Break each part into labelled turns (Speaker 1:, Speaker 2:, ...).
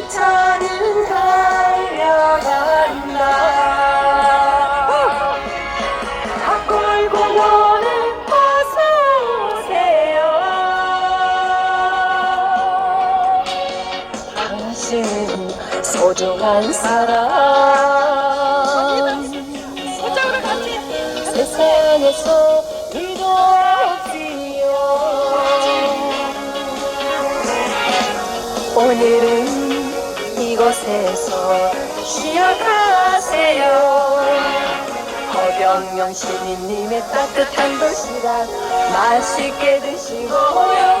Speaker 1: 기차는 달려간다 다.
Speaker 2: 끌고 오는 어서 오세요. 당신 소중한 사람.
Speaker 1: 세상에서 잃었지요. 오늘은 이곳에서 쉬어가세요. 허경영 시민님의 따뜻한 도시락 맛있게 드시고요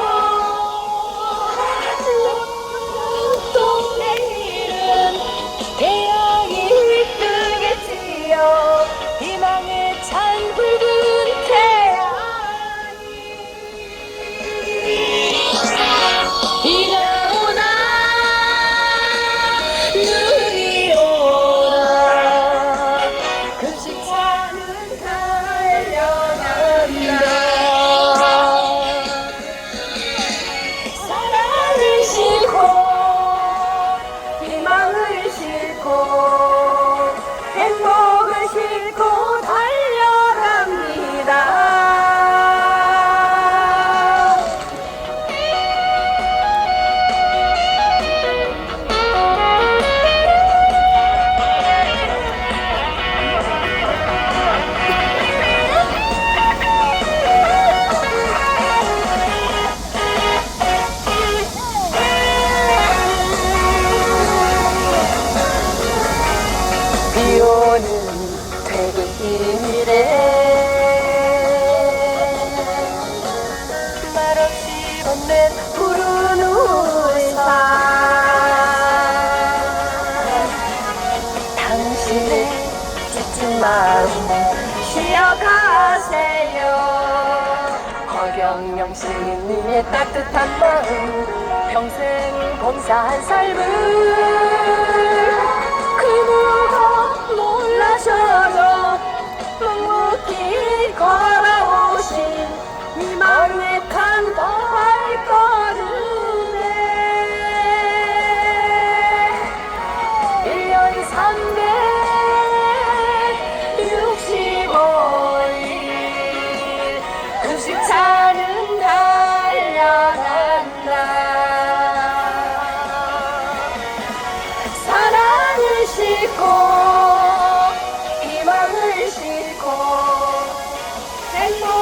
Speaker 1: 싣 말없이 건넨 푸른 우산. 당신의 지친 마음 쉬어가세요. 허경영 시민님의 따뜻한 마음 평생 봉사한 삶을 그누 365일 음식차는 달려간다. 사랑을 싣고 희망을 싣고 행복